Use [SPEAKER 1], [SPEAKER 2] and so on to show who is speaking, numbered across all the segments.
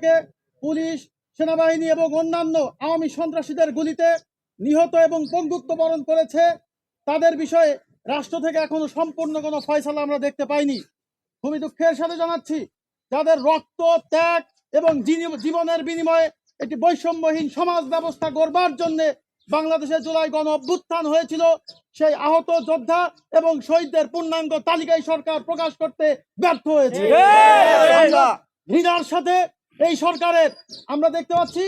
[SPEAKER 1] থেকে পুলিশ সেনাবাহিনী এবং অন্যান্য আওয়ামী সন্ত্রাসীদের গুলিতে নিহত এবং পঙ্গুত্ব বরণ করেছে। তাদের বিষয়ে রাষ্ট্র থেকে এখনও সম্পূর্ণ কোনো ফয়সালা আমরা দেখতে পাইনি। খুবই দুঃখের সাথে জানাচ্ছি যাদের রক্ত ত্যাগ এবং জীবনের বিনিময়ে একটি বৈষম্যহীন সমাজ ব্যবস্থা গড়বার জন্য বাংলাদেশে জুলাই গণ অভ্যুত্থান হয়েছিল সেই আহত যোদ্ধা এবং শহীদদের পূর্ণাঙ্গ তালিকায় সরকার প্রকাশ করতে ব্যর্থ হয়েছে। ঘৃণার সাথে এই সরকারের আমরা দেখতে পাচ্ছি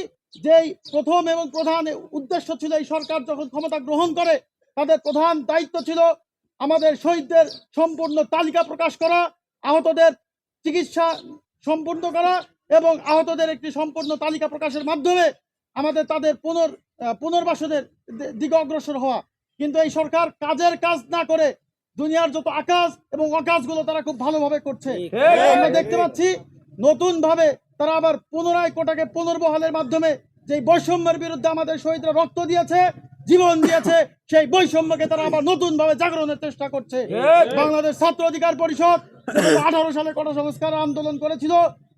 [SPEAKER 1] যে প্রথম এবং প্রধান উদ্দেশ্য ছিল এই সরকার যখন ক্ষমতা গ্রহণ করে তাদের প্রধান দায়িত্ব ছিল আমাদের শহীদদের সম্পূর্ণ তালিকা প্রকাশ করা আহতদের চিকিৎসা সম্পূর্ণ করা এবং আহতদের একটি সম্পূর্ণ তালিকা প্রকাশের মাধ্যমে আমাদের তাদের পুনর পুনর্বাসনের দিকে অগ্রসর হওয়া। কিন্তু এই সরকার কাজের কাজ না করে দুনিয়ার যত আকাশ এবং অকাশগুলো তারা খুব ভালোভাবে করছে। আমরা দেখতে পাচ্ছি নতুন ভাবে তারা আবার পুনরায় কোটাকে পুনর্বহালের মাধ্যমে যে বৈষম্যের বিরুদ্ধে আমাদের শহীদরা রক্ত দিয়েছে জীবন দিয়েছে সেই বৈষম্যকে তারা আবার নতুন ভাবে জাগরণের চেষ্টা করছে। বাংলাদেশ ছাত্র অধিকার পরিষদ আঠারো সালে কোটা সংস্কার আন্দোলন করেছিল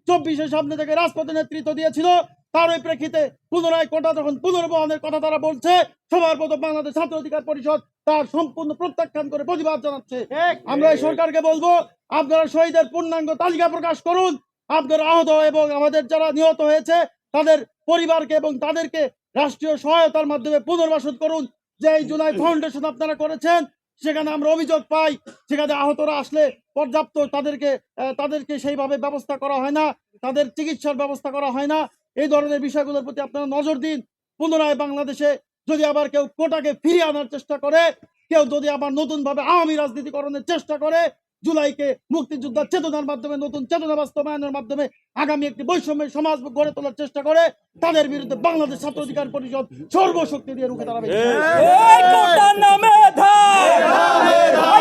[SPEAKER 1] চব্বিশের সামনে থেকে রাজপথে নেতৃত্ব দিয়েছিল তার ওই প্রেক্ষিতে পুনরায় কোটা যখন পুনর্বহনের কথা তারা বলছে সবার প্রথম বাংলাদেশ ছাত্র অধিকার পরিষদ তার সম্পূর্ণ প্রত্যাখ্যান করে প্রতিবাদ জানাচ্ছে। আমরা এই সরকারকে বলব আপনারা শহীদের পূর্ণাঙ্গ তালিকা প্রকাশ করুন আপনারা আহত এবং আমাদের যারা নিহত হয়েছে, তাদের পরিবারকে এবং তাদেরকে রাষ্ট্রীয় সহায়তার মাধ্যমে পুনর্বাসন করুন, যে এই জুলাই ফাউন্ডেশন আপনারা করেছেন, সেখানে আমরা অভিযোগ পাই, সেখানে আহতরা আসলে পর্যাপ্ত তাদেরকে তাদেরকে সেইভাবে ব্যবস্থা করা হয় না, তাদের চিকিৎসার ব্যবস্থা করা হয় না। এই ধরনের বিষয়গুলোর প্রতি আপনারা নজর দিন। পুনরায় বাংলাদেশে যদি আবার কেউ কোটাকে ফিরিয়ে আনার চেষ্টা করে, কেউ যদি আবার নতুনভাবে আওয়ামী রাজনীতিকরণের চেষ্টা করে জুলাইকে মুক্তিযোদ্ধার চেতনার মাধ্যমে নতুন চেতনা বাস্তবায়নের মাধ্যমে আগামী একটি বৈষম্যের সমাজ গড়ে তোলার চেষ্টা করে তাদের বিরুদ্ধে বাংলাদেশ ছাত্র অধিকার পরিষদ সর্বশক্তি দিয়ে রুখে দাঁড়াবে।